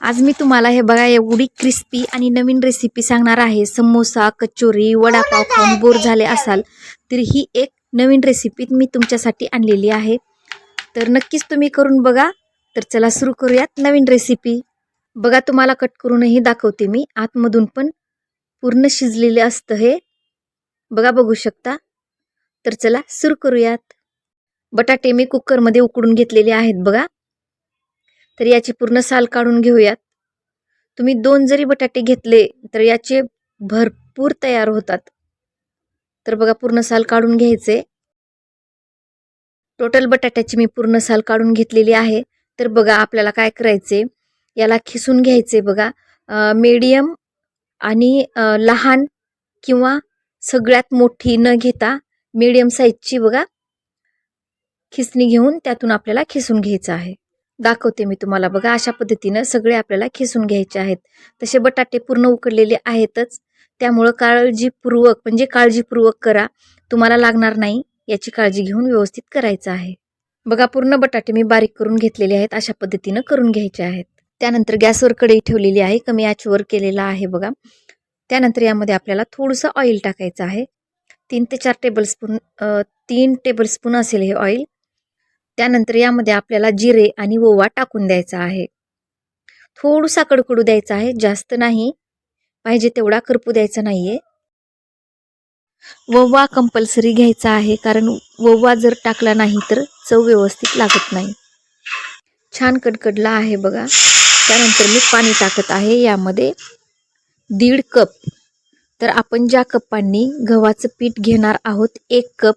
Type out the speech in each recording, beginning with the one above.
आज मी तुम्हाला हे बघा एवढी क्रिस्पी आणि नवीन रेसिपी सांगणार आहे. समोसा कचोरी वडापाव खाऊन बोर झाले असाल तर ही एक नवीन रेसिपी मी तुमच्यासाठी आणलेली आहे. तर नक्कीच तुम्ही करून बघा. तर चला सुरू करूयात नवीन रेसिपी बघा तुम्हाला कट करूनही दाखवते मी. आतमधून पण पूर्ण शिजलेले असतं हे. बघा बघू शकता. तर चला सुरू करूयात. बटाटे मी कुकरमध्ये उकडून घेतलेले आहेत बघा. तर याची पूर्ण साल काढून घेऊयात. तुम्ही दोन जरी बटाटे घेतले तर याचे भरपूर तयार होतात. तर बघा पूर्ण साल काढून घ्यायचे. टोटल बटाट्याची मी पूर्ण साल काढून घेतलेली आहे. तर बघा आपल्याला काय करायचे? याला खिसून घ्यायचे बघा. मीडियम आणि लहान किंवा सगळ्यात मोठी न घेता मीडियम साईजची बघा. खिसणी घेऊन त्यातून आपल्याला खिसून घ्यायचं आहे. दाखवते मी तुम्हाला. बघा अशा पद्धतीनं सगळे आपल्याला खिसून घ्यायचे आहेत. तसे बटाटे पूर्ण उकडलेले आहेतच. त्यामुळं काळजीपूर्वक म्हणजे काळजीपूर्वक करा. तुम्हाला लागणार नाही याची काळजी घेऊन व्यवस्थित करायचं आहे. बघा पूर्ण बटाटे मी बारीक करून घेतलेले आहेत अशा पद्धतीनं करून घ्यायचे आहेत. त्यानंतर गॅसवर कढई ठेवलेली आहे कमी आचवर केलेला आहे बघा. त्यानंतर यामध्ये आपल्याला थोडंसं ऑइल टाकायचं आहे. तीन ते चार टेबलस्पून तीन टेबलस्पून असेल हे ऑइल. त्यानंतर यामध्ये आपल्याला जिरे आणि ओवा टाकून द्यायचा आहे. थोडूसा कडकडू द्यायचा आहे जास्त नाही. पाहिजे तेवढा करपू द्यायचा नाहीये. वव्वा कंपल्सरी घ्यायचा आहे कारण वव्वा जर टाकला नाही तर चव व्यवस्थित लागत नाही. छान कडकडला आहे बघा. त्यानंतर मी पाणी टाकत आहे यामध्ये दीड कप. तर आपण ज्या कपांनी गव्हाचं पीठ घेणार आहोत एक कप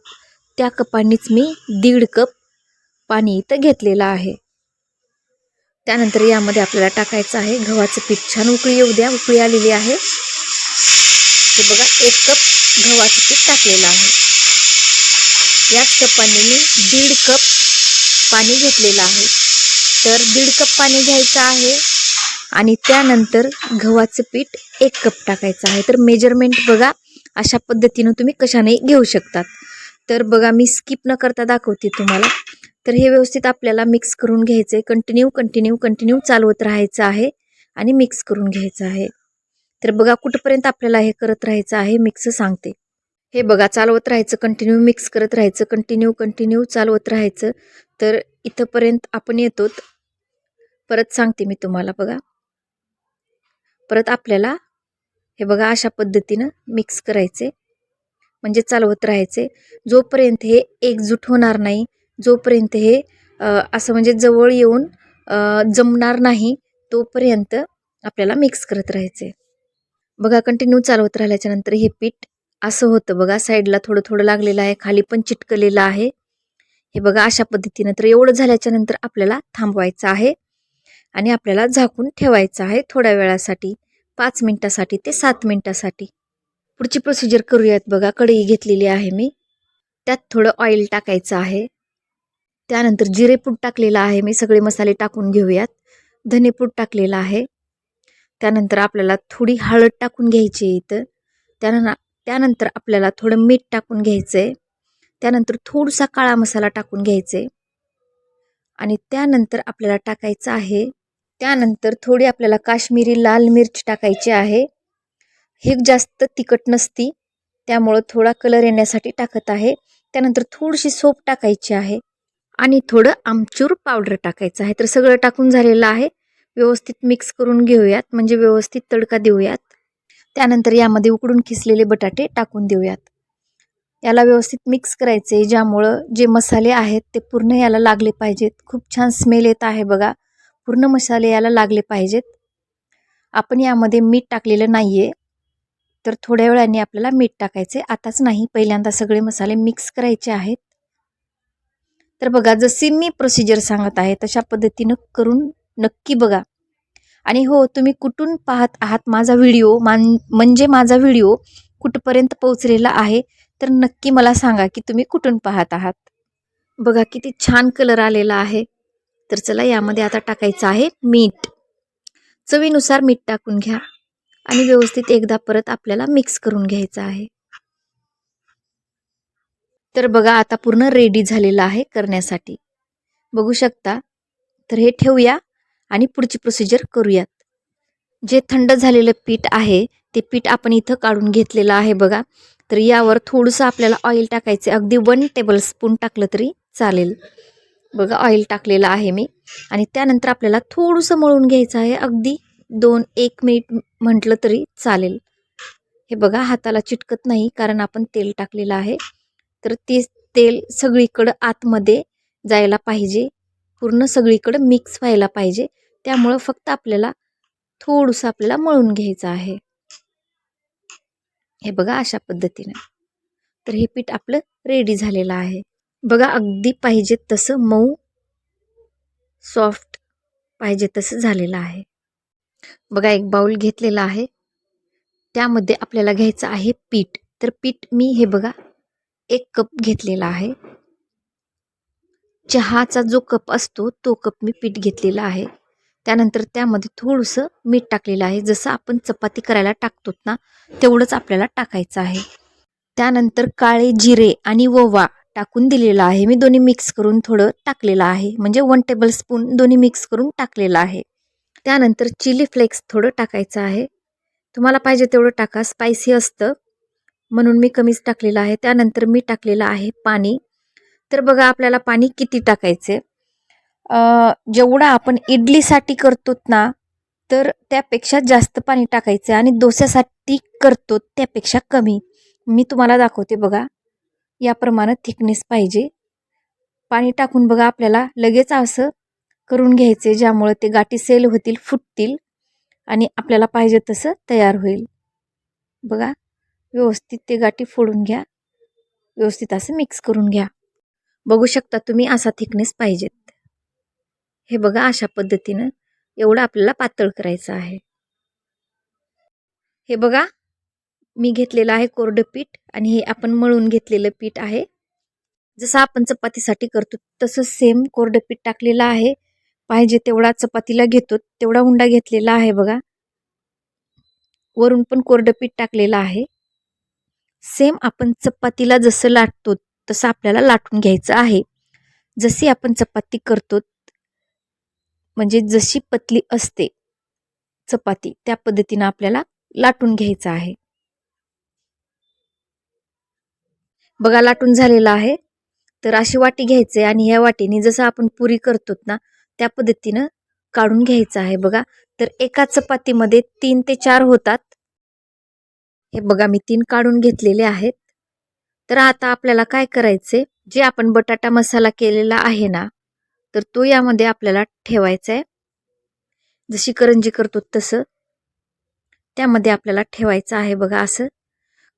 त्या कपांनीच मी दीड कप पाणी इथं घेतलेलं आहे. त्यानंतर यामध्ये आपल्याला टाकायचं आहे. गव्हाचं पीठ छान उकळी येऊ द्या. उकळी आलेली आहे. ते बघा एक कप गव्हाचं पीठ टाकलेलं आहे. याच कपाने मी दीड कप पाणी घेतलेलं आहे. तर दीड कप पाणी घ्यायचं आहे आणि त्यानंतर गव्हाचं पीठ एक कप टाकायचं आहे. तर मेजरमेंट बघा अशा पद्धतीनं तुम्ही कशाने घेऊ शकतात. तर बघा मी स्किप न करता दाखवते तुम्हाला. तर हे व्यवस्थित आपल्याला मिक्स करून घ्यायचं आहे कंटिन्यू कंटिन्यू कंटिन्यू चालवत राहायचं आहे आणि मिक्स करून घ्यायचं आहे. तर बघा कुठपर्यंत आपल्याला हे करत राहायचं आहे मिक्स सांगते. हे बघा चालवत राहायचं कंटिन्यू मिक्स करत राहायचं कंटिन्यू कंटिन्यू चालवत राहायचं. तर इथंपर्यंत आपण येतो. परत सांगते मी तुम्हाला बघा. परत आपल्याला हे बघा अशा पद्धतीनं मिक्स करायचे म्हणजे चालवत राहायचे जोपर्यंत हे एकजूट होणार नाही जोपर्यंत हे असं म्हणजे जवळ येऊन जमणार नाही तोपर्यंत आपल्याला मिक्स करत राहायचे बघा कंटिन्यू चालवत राहिल्याच्या नंतर हे पीठ असं होतं बघा साईडला थोडं थोडं लागलेलं आहे खाली पण चिटकलेलं आहे. हे बघा अशा पद्धतीनं तर एवढं झाल्याच्यानंतर आपल्याला थांबवायचं आहे आणि आपल्याला झाकून ठेवायचं आहे थोड्या वेळासाठी पाच मिनटासाठी ते सात मिनटासाठी. पुढची प्रोसिजर करूयात बघा कढई घेतलेली आहे मी. त्यात थोडं ऑइल टाकायचं आहे. त्यानंतर जिरेपूड टाकलेलं आहे. मी सगळे मसाले टाकून घेऊयात. धनेपूड टाकलेलं आहे. त्यानंतर आपल्याला थोडी हळद टाकून घ्यायची आहे इथं. त्यानं त्यानंतर आपल्याला थोडं मीठ टाकून घ्यायचं आहे त्यानंतर थोडासा काळा मसाला टाकून घ्यायचा आहे आणि त्यानंतर आपल्याला टाकायचं आहे. त्यानंतर थोडी आपल्याला काश्मीरी लाल मिरची टाकायची आहे. हे जास्त तिखट नसती. त्यामुळं थोडा कलर येण्यासाठी टाकत आहे. त्यानंतर थोडीशी सोप टाकायची आहे. आणि थोडं आमचूर पावडर टाकायचं आहे. तर सगळं टाकून झालेलं आहे. व्यवस्थित मिक्स करून घेऊयात. म्हणजे व्यवस्थित तडका देऊयात. त्यानंतर यामध्ये उकडून खिसलेले बटाटे टाकून देऊयात. याला व्यवस्थित मिक्स करायचे ज्यामुळं जे मसाले आहेत ते पूर्ण याला लागले पाहिजेत. खूप छान स्मेल येत आहे बघा. पूर्ण मसाले याला लागले पाहिजेत. आपण यामध्ये मीठ टाकलेलं नाही आहे तर थोड्या वेळाने आपल्याला मीठ टाकायचे आताच नाही पहिल्यांदा सगळे मसाले मिक्स करायचे आहेत. तर बघा जशी मी प्रोसिजर सांगत आहे तशा पद्धतीनं करून नक्की बघा. आणि हो तुम्ही कुठून पाहत आहात माझा व्हिडिओ मान म्हणजे माझा व्हिडिओ कुठपर्यंत पोहोचलेला आहे तर नक्की मला सांगा की तुम्ही कुठून पाहत आहात. बघा किती छान कलर आलेला आहे. तर चला यामध्ये आता टाकायचं आहे मीठ. चवीनुसार मीठ टाकून घ्या. आणि व्यवस्थित एकदा परत आपल्याला मिक्स करून घ्यायचं आहे. तर बघा आता पूर्ण रेडी झालेलं आहे करण्यासाठी. बघू शकता. तर हे ठेवूया आणि पुढची प्रोसिजर करूयात. जे थंड झालेलं पीठ आहे ते पीठ आपण इथं काढून घेतलेलं आहे बघा. तर यावर थोडंसं आपल्याला ऑइल टाकायचं अगदी वन टेबल स्पून टाकलं तरी चालेल. बघा ऑइल टाकलेलं आहे मी. आणि त्यानंतर आपल्याला थोडंसं मळून घ्यायचं आहे. अगदी दोन एक मिनिट म्हटलं तरी चालेल. हे बघा हाताला चिटकत नाही कारण आपण तेल टाकलेलं आहे. तर ते तेल सगळीकडं आतमध्ये जायला पाहिजे. पूर्ण सगळीकडं मिक्स व्हायला पाहिजे. त्यामुळं फक्त आपल्याला थोडंसं आपल्याला मळून घ्यायचं आहे. हे बघा अशा पद्धतीने. तर हे पीठ आपलं रेडी झालेलं आहे. बघा अगदी पाहिजे तसं मऊ सॉफ्ट पाहिजे तसं झालेलं आहे. बघा एक बाउल घेतलेला आहे. त्यामध्ये आपल्याला घ्यायचं आहे पीठ. तर पीठ मी हे बघा एक कप घेतलेला आहे. चहाचा जो कप असतो तो कप मी पीठ घेतलेला आहे. त्यानंतर त्यामध्ये थोडंसं मीठ टाकलेलं आहे. जसं आपण चपाती करायला टाकतो ना तेवढंच आपल्याला टाकायचं आहे. त्यानंतर काळे जिरे आणि ओवा टाकून दिलेला आहे. मी दोन्ही मिक्स करून थोडं टाकलेलं आहे. म्हणजे वन टेबल स्पून दोन्ही मिक्स करून टाकलेलं आहे. त्यानंतर चिली फ्लेक्स थोडं टाकायचं आहे. तुम्हाला पाहिजे तेवढं टाका. स्पायसी असतं. म्हणून मी कमीच टाकलेलं आहे. त्यानंतर मी टाकलेलं आहे पाणी. तर बघा आपल्याला पाणी किती टाकायचे जेवढं आपण इडलीसाठी करतो ना तर त्यापेक्षा जास्त पाणी टाकायचं आणि डोस्यासाठी करतो त्यापेक्षा कमी. मी तुम्हाला दाखवते बघा. याप्रमाणे थिकनेस पाहिजे. पाणी टाकून बघा आपल्याला लगेच असं करून घ्यायचे ज्यामुळं ते गाठी सेल होतील फुटतील आणि आपल्याला पाहिजे तसं तयार होईल. बघा. व्यवस्थित ते गाठी फोडून घ्या. व्यवस्थित असं मिक्स करून घ्या. बघू शकता तुम्ही असा थिकनेस पाहिजेत. हे बघा अशा पद्धतीनं एवढं आपल्याला पातळ करायचं आहे. हे बघा मी घेतलेलं आहे कोरडं पीठ आणि हे आपण मळून घेतलेलं पीठ आहे. जसं आपण चपातीसाठी करतो तसं सेम कोरडं पीठ टाकलेलं आहे. पाहिजे तेवढा चपातीला घेतो तेवढा उंडा घेतलेला आहे बघा. वरून पण कोरडं पीठ टाकलेलं आहे. सेम आपण चपातीला जसं लाटतो तसं आपल्याला लाटून घ्यायचं आहे. जशी आपण चपाती करतो म्हणजे जशी पतली असते चपाती त्या पद्धतीनं आपल्याला लाटून घ्यायचं आहे. बघा लाटून झालेला आहे. तर अशी वाटी घ्यायची आणि ह्या वाटीने जसं आपण पुरी करतो ना त्या पद्धतीनं काढून घ्यायचं आहे बघा. तर एका चपातीमध्ये तीन ते चार होतात. हे बघा मी तीन काढून घेतलेले आहेत. तर आता आपल्याला काय करायचे जे आपण बटाटा मसाला केलेला आहे ना तर तो यामध्ये आपल्याला ठेवायचा आहे जशी करंजी करतो तसं. त्यामध्ये आपल्याला ठेवायचं आहे बघा असं.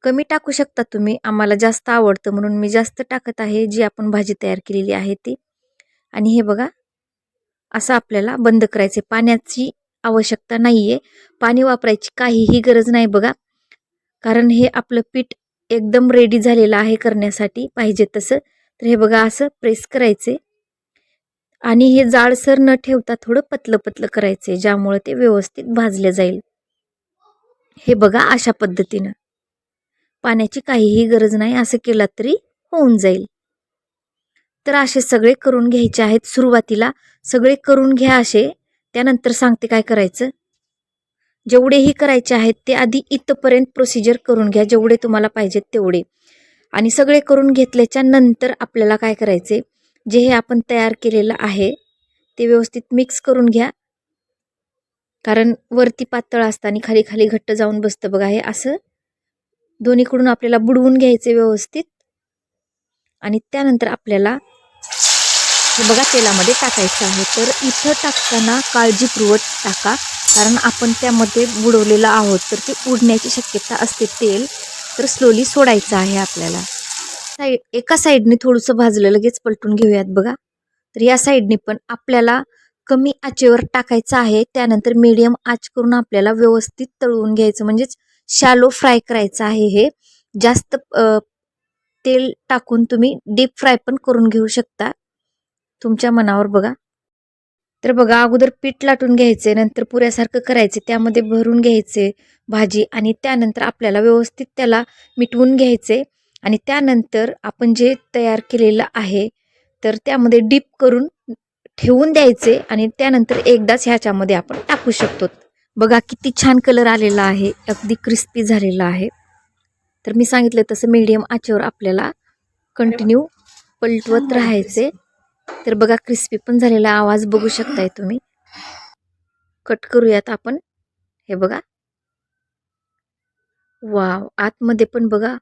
कमी टाकू शकता तुम्ही आम्हाला जास्त आवडतं म्हणून मी जास्त टाकत आहे जी आपण भाजी तयार केलेली आहे ती. आणि हे बघा असं आपल्याला बंद करायचे पाण्याची आवश्यकता नाही आहे पाणी वापरायची काहीही गरज नाही बघा. कारण हे आपलं पीठ एकदम रेडी झालेलं आहे करण्यासाठी पाहिजे तसं. तर हे बघा असं प्रेस करायचे. आणि हे जाडसर न ठेवता थोडं पतलं पतलं करायचे ज्यामुळे ते व्यवस्थित भाजले जाईल. हे बघा अशा पद्धतीनं. पाण्याची काहीही गरज नाही असं केलं तरी होऊन जाईल. तर असे सगळे करून घ्यायचे आहेत सुरुवातीला. सगळे करून घ्या असे. त्यानंतर सांगते काय करायचं. जेवढेही करायचे आहेत ते आधी इथपर्यंत प्रोसिजर करून घ्या जेवढे तुम्हाला पाहिजेत तेवढे. आणि सगळे करून घेतल्याच्या नंतर आपल्याला काय करायचे जे हे आपण तयार केलेलं आहे ते व्यवस्थित मिक्स करून घ्या. कारण वरती पातळ असतं आणि खाली खाली घट्ट जाऊन बसतं बघा हे असं. दोन्हीकडून आपल्याला बुडवून घ्यायचे व्यवस्थित. आणि त्यानंतर आपल्याला हे बघा तेलामध्ये टाकायचं आहे. तर इथं टाकताना काळजीपूर्वक टाका कारण आपण त्यामध्ये बुडवलेलं आहोत. तर ते उडण्याची शक्यता असते तेल. तर स्लोली सोडायचं आहे आपल्याला. साईड एका साईडने थोडंसं भाजलं लगेच पलटून घेऊयात बघा. तर या साईडने पण आपल्याला कमी आचेवर टाकायचं आहे. त्यानंतर मीडियम आच करून आपल्याला व्यवस्थित तळवून घ्यायचं म्हणजेच शॅलो फ्राय करायचं आहे हे. जास्त तेल टाकून तुम्ही डीप फ्राय पण करून घेऊ शकता. तुमच्या मनावर बघा. तर बघा अगोदर पीठ लाटून घ्यायचे नंतर पुऱ्यासारखं करायचे त्यामध्ये भरून घ्यायचे भाजी आणि त्यानंतर आपल्याला व्यवस्थित त्याला मिटवून घ्यायचे आणि त्यानंतर आपण जे तयार केलेलं आहे तर त्यामध्ये डीप करून ठेवून द्यायचे आणि त्यानंतर एकदाच ह्याच्यामध्ये आपण टाकू शकतो. बघा किती छान कलर आलेला आहे अगदी क्रिस्पी झालेला आहे. तर मी सांगितलं तसं मीडियम आचेवर आपल्याला कंटिन्यू पलटवत राहायचे. तर बघा क्रिस्पी पण झालेला आवाज बघू शकताय तुम्ही. कट करूयात आपण. हे बघा. वाव आतमध्ये पण बघा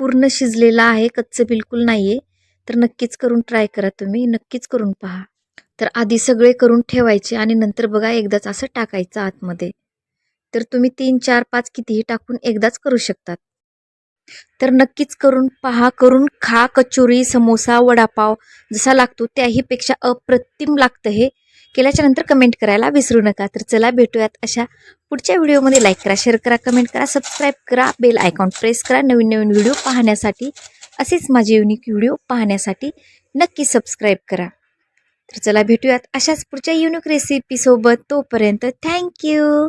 पूर्ण शिजलेला आहे कच्चं बिलकुल नाही आहे तर नक्कीच करून ट्राय करा तुम्ही नक्कीच करून पहा. तर आधी सगळे करून ठेवायचे आणि नंतर बघा एकदाच असं टाकायचं आतमध्ये. तर तुम्ही तीन चार पाच कितीही टाकून एकदाच करू शकतात. तर नक्कीच करून पहा करून खा कचोरी समोसा वडापाव जसा लागतो त्याहीपेक्षा अप्रतिम लागतं हे. केल्याच्यानंतर कमेंट करायला विसरू नका. तर चला भेटूयात अशा पुढच्या व्हिडिओमध्ये. लाईक करा शेअर करा कमेंट करा सबस्क्राईब करा बेल आयकॉन प्रेस करा. नवीन नवीन व्हिडिओ पाहण्यासाठी असेच माझे युनिक व्हिडिओ पाहण्यासाठी नक्की सबस्क्राईब करा. तर चला भेटूयात अशाच पुढच्या युनिक रेसिपीसोबत तोपर्यंत थँक्यू